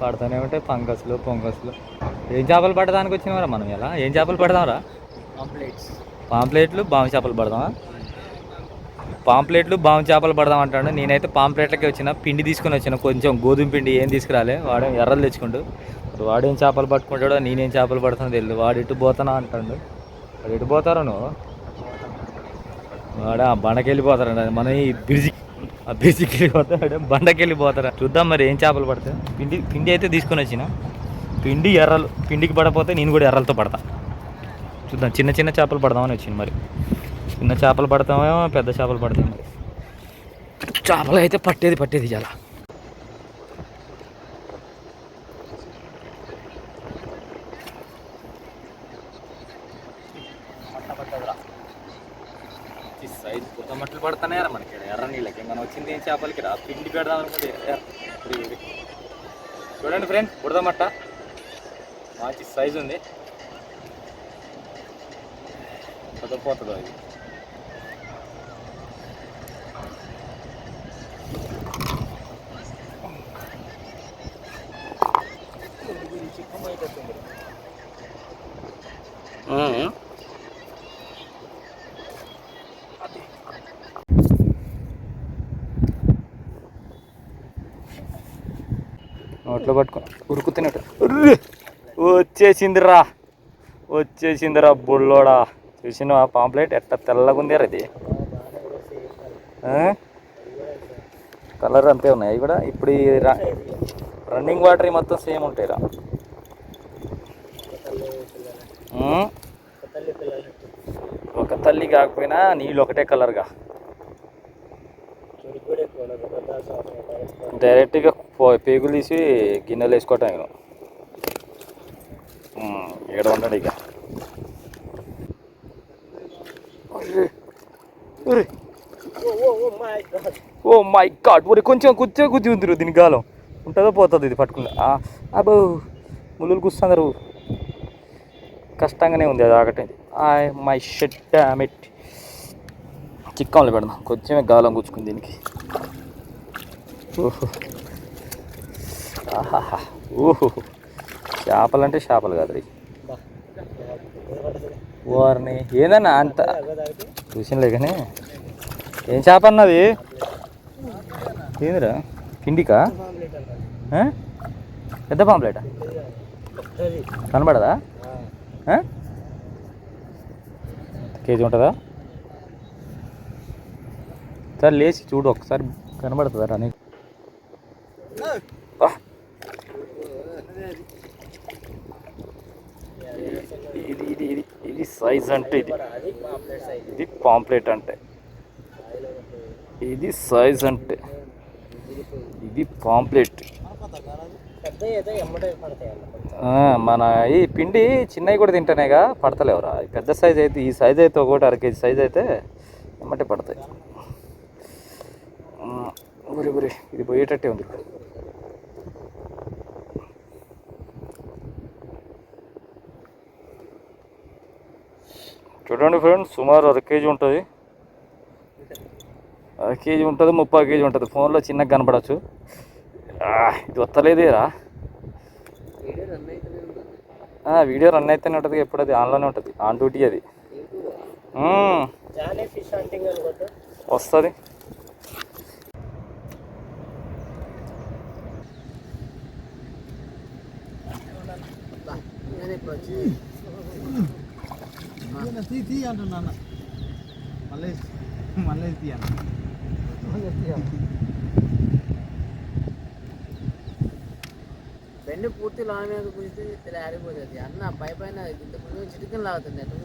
పడతానే ఉంటాయి పంకస్లు పొంగస్లు ఏం చేపలు పడడానికి వచ్చినావరా మనం ఇలా? ఏం చేపలు పడదాంరా పాంప్లెట్స్ పాంప్లెట్లు బాము చేపలు పడదామా పాంప్లెట్లు బాము చేపలు పడదాం అంటాడు. నేనైతే పాంప్లెట్లకి వచ్చిన పిండి తీసుకొని వచ్చిన. కొంచెం గోధుమ పిండి ఏం తీసుకురాలే వాడేం ఎర్రలు తెచ్చుకుంటూ వాడేం చేపలు పట్టుకుంటాడో నేనేం చేపలు పడుతుందో తెలియదు వాడు ఇటు పోతానా అంటాడు. వాడు ఇటు పోతారో నువ్వు? వాడు ఆ బండకి వెళ్ళిపోతారంట మన ఈ బ్రిడ్జి ఆ బీచ్కి వెళ్ళిపోతాడు బండకి వెళ్ళిపోతారా చూద్దాం మరి ఏం చేపలు పడతాయి. పిండి పిండి అయితే తీసుకొని వచ్చిన. పిండి ఎర్రలు పిండికి పడపోతే నేను కూడా ఎర్రలతో పడతా. చూద్దాం చిన్న చిన్న చేపలు పడదామని వచ్చింది మరి. చిన్న చేపలు పడతామేమో పెద్ద చేపలు పడతాం మరి చేపలు అయితే పట్టేది పట్టేది చాలా. సైజ్ కొత్త మట్టలు పడుతున్నాయి రా మనకి ఎర్ర నీళ్ళకి మనం వచ్చింది ఏం చేపలకి? రా పిండి పెడదాం అనుకుంటే చూడండి ఫ్రెండ్ బుడదమట్ట మంచి సైజు ఉంది. పోతుందో అది నోట్లో పట్టుకో ఉరుకుతున్నట్టు. వచ్చేసిందిరా! వచ్చేసిందిరా బుల్లోడా! చూసిన పాంప్లెట్ ఎట్ట తెల్లగా ఉంది ఇది. కలర్ అంతే ఉన్నాయి. అవి కూడా ఇప్పుడు ర- రన్నింగ్ వాటర్ మొత్తం సేమ్ ఉంటాయిరా. ఒక తల్లి కాకపోయినా నీళ్ళు ఒకటే కలర్గా. డైరెక్ట్గా పో- పేగులు తీసి గిన్నెలు వేసుకోవటం ఇక ఇక్కడ ఉండడు ఇక. ఓ మై గాడ్ ఒరే కొంచెం కొంచెం గుద్ది ఉందిరు దీని గాలం. ఉంటుందో పోతుంది ఇది పట్టుకుంటా. అబ్బో ముళ్ళు కూస్తున్నారు కష్టంగానే ఉంది అది ఆగటం. ఐ మై షెట్ డామిట్ చిక్కంలో పెడదాం. కొంచెమే గాలం గుచ్చుకుంది దీనికి. ఓహో. ఆహాహా. ఓహో. చేపలు అంటే చేపలు కాదు రీ వారిని ఏదన్నా అంత చూసినలే కానీ. ఏం చేప అన్నది? ఏందిరా? పిండికా? పెద్ద పాంప్లెటా? కనబడదా? కేజీ ఉంటుందా? సార్ లేచి చూడు ఒకసారి కనబడుతుందా రా నీకు? ఇది ఇది ఇది ఇది సైజ్ అంటే ఇది. ఇది పాంప్లెట్ అంటే. ఇది సైజ్ అంటే. ఇది పాంప్లెట్. మన ఈ పిండి చిన్నవి కూడా తింటేనేగా పడతలేవురా. పెద్ద సైజ్ అయితే ఈ సైజ్ అయితే ఒకటి అర కేజీ సైజ్ అయితే ఎమ్మటే పడతాయి. గురి గురి ఇది పోయేటట్టే ఉంది. చూడండి ఫ్రెండ్స్ సుమారు అర కేజీ ఉంటుంది. అర కేజీ ఉంటుంది ముప్పై కేజీ ఉంటుంది. ఫోన్లో చిన్నగా కనపడచ్చు. ఇది వస్తలేదేరా వీడియో రన్ అయితేనే ఉంటుంది ఎప్పుడు అది ఆన్లోనే ఉంటుంది ఆన్ డ్యూటీ అది. వస్తుంది. నేను ఇప్పుడు వచ్చి తీ తీ అంటున్నా మళ్ళీ మళ్ళీ తీ అన్న. బెండ్ పూర్తి లాంగ్ మీద కూర్చుంటే ఇలా ఆరిపోతుంది అన్న పై పైన ఇంత ముందు చిటికన్ లాగుతుంది అటు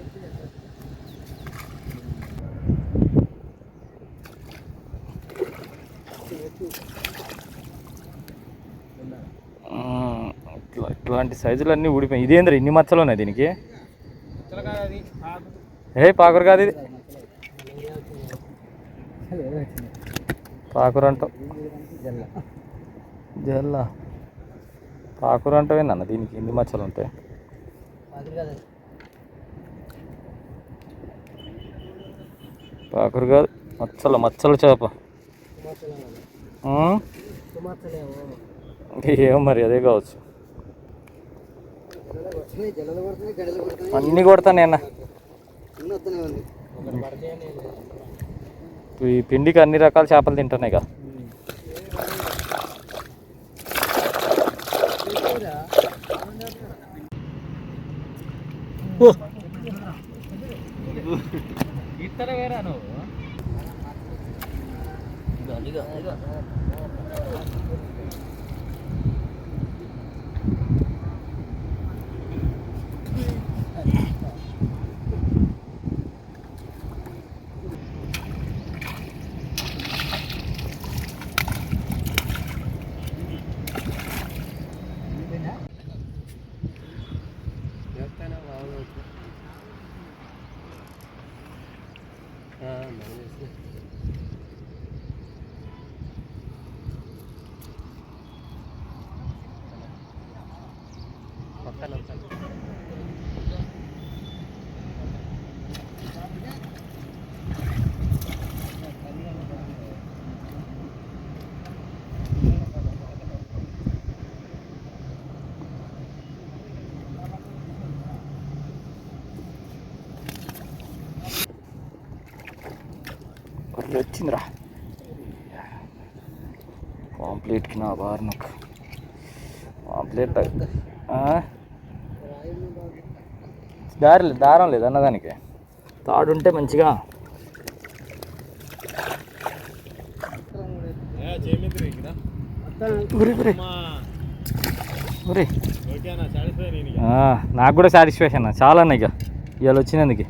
ఇట్లా ఇట్లాంటి సైజులు అన్నీ ఊడిపోయి ఇదేంద్ర ఇన్ని మచ్చలు ఉన్నాయి దీనికి ఏ పాకురు కాదు ఇది. పాకురు అంటావు. జల్ల. పాకురు అంటావేందన్న దీనికి? ఇన్ని మచ్చలు ఉంటాయి పాకురు కాదు. మచ్చలు మచ్చలు చేప. ఏమో మరి అదే కావచ్చు జల్లలు పడుతున్నాయి గడలు పడుతున్నాయి అన్నీ కొడతాను నేను. అన్నీ వస్తూనే ఉంది ఈ పిండికి అన్ని రకాల చేపలు తింటున్నాయి కదా వేరా నువ్వు Ha, maalesef. Bakalım. Thank you. వచ్చిందిరా పాంప్లెట్కి నా బారు నాకు పాంప్లెట్ దారి లేదు దారం లేదు అన్నదానికి. తాడు ఉంటే మంచిగా. నాకు కూడా సాటిస్ఫాక్షన్ చాలా ఇక. ఇవాళ వచ్చినందుకు.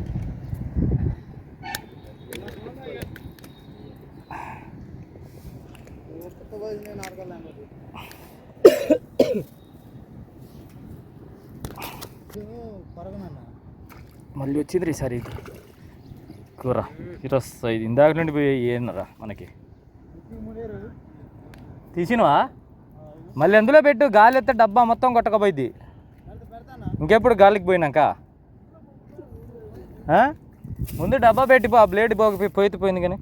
మళ్ళీ వచ్చింది రీ సార్. ఇది కూర. ఈరోజు ఇది ఇందాక నుండి పోయి ఏనరా మనకి? తీసినవా? మళ్ళీ అందులో పెట్టు గాలి ఎత్తే డబ్బా మొత్తం కొట్టకపోయింది ఇంకెప్పుడు గాలికి పోయినాక? ముందు డబ్బా పెట్టిపో ఆ బ్లేడ్ పోయి పోయితే పోయింది కానీ.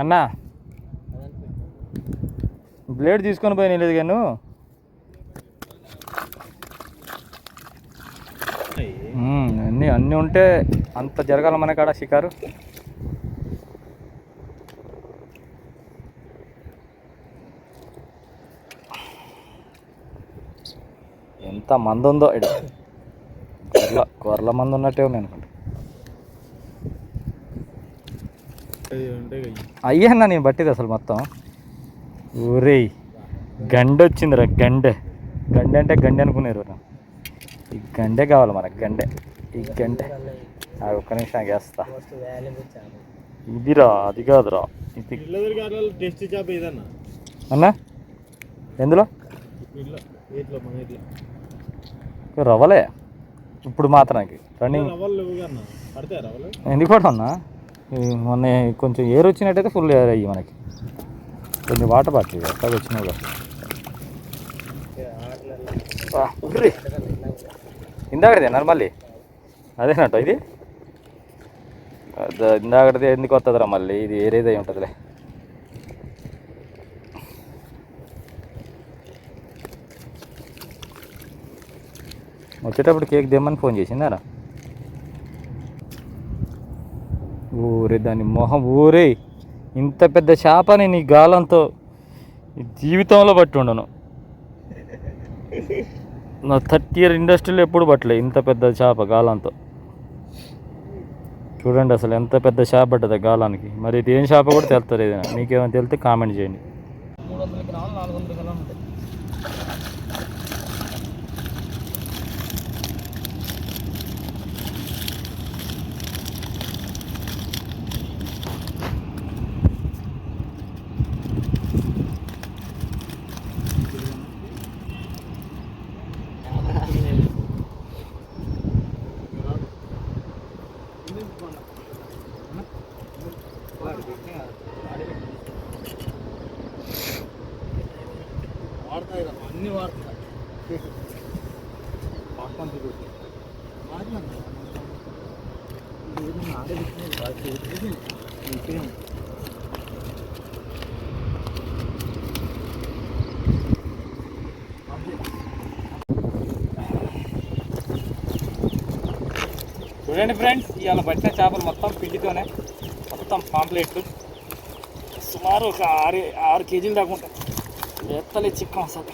అన్నా. బ్లేడ్ తీసుకొని పోయి లేదు కానీ అన్నీ అన్నీ ఉంటే అంత జరగాల మన కాడ షికారు. ఎంత మంది ఉందో ఇక్కడ కొర్ల కొర్ల మంది ఉన్నట్టే నేను అనుకుంటా అయ్యన్నా నేను బట్టిది అసలు మొత్తం. ఊరేయ్ గండ వచ్చిందిరా గండె. గండె అంటే గండె అనుకునేరు నా. ఈ గండే కావాలి మనకు గండే. ఈ గండే. ఆ ఒక్క నిమిషం వేస్తా ఇదిరా అది కాదురా. ఇది అన్నా ఎందులో? రవ్వలే. ఇప్పుడు మాత్రానికి. రన్నింగ్. ఎందుకు ఈ మొన్న కొంచెం ఏరు వచ్చినట్టయితే ఫుల్ ఏర్ అయ్యి మనకి. కొంచెం వాటర్ పట్టలేదు అక్కడ వచ్చినావు కదా ఆ, మళ్ళీ? అదేనట్టు ఇది? ఇందాకడితే ఎందుకు వస్తుందిరా మళ్ళీ? ఇది ఏరేదై ఉంటుందిలే. వచ్చేటప్పుడు కేక్ తెమ్మని ఫోన్ చేసిందారా? ఊరే దాని మొహం ఊరే. ఇంత పెద్ద చేపని నీ గాలంతో జీవితంలో పట్టి ఉండను. నా థర్టీ ఇయర్ ఇండస్ట్రీలో ఎప్పుడు పట్టలే ఇంత పెద్ద చేప గాలంతో. చూడండి అసలు ఎంత పెద్ద చేప పడ్డది ఆ గాలానికి. మరి ఇది ఏం చేప కూడా తెలుస్తుంది ఏదైనా మీకేమైనా తెలితే కామెంట్ చేయండి. వాడతాయి కదా అన్నీ వాడతాయి పాపం తిరుగుతుంది ఆడబెట్టిన బాగా చూడండి ఫ్రెండ్స్ ఇవాళ బట్టిన చేపలు మొత్తం పిండితోనే. మొత్తం పాంప్లెట్లు సుమారు ఒక ఆరు ఆరు కేజీలు దాకా ఉంటాయి. ఎత్తలే చిక్కం అసలు.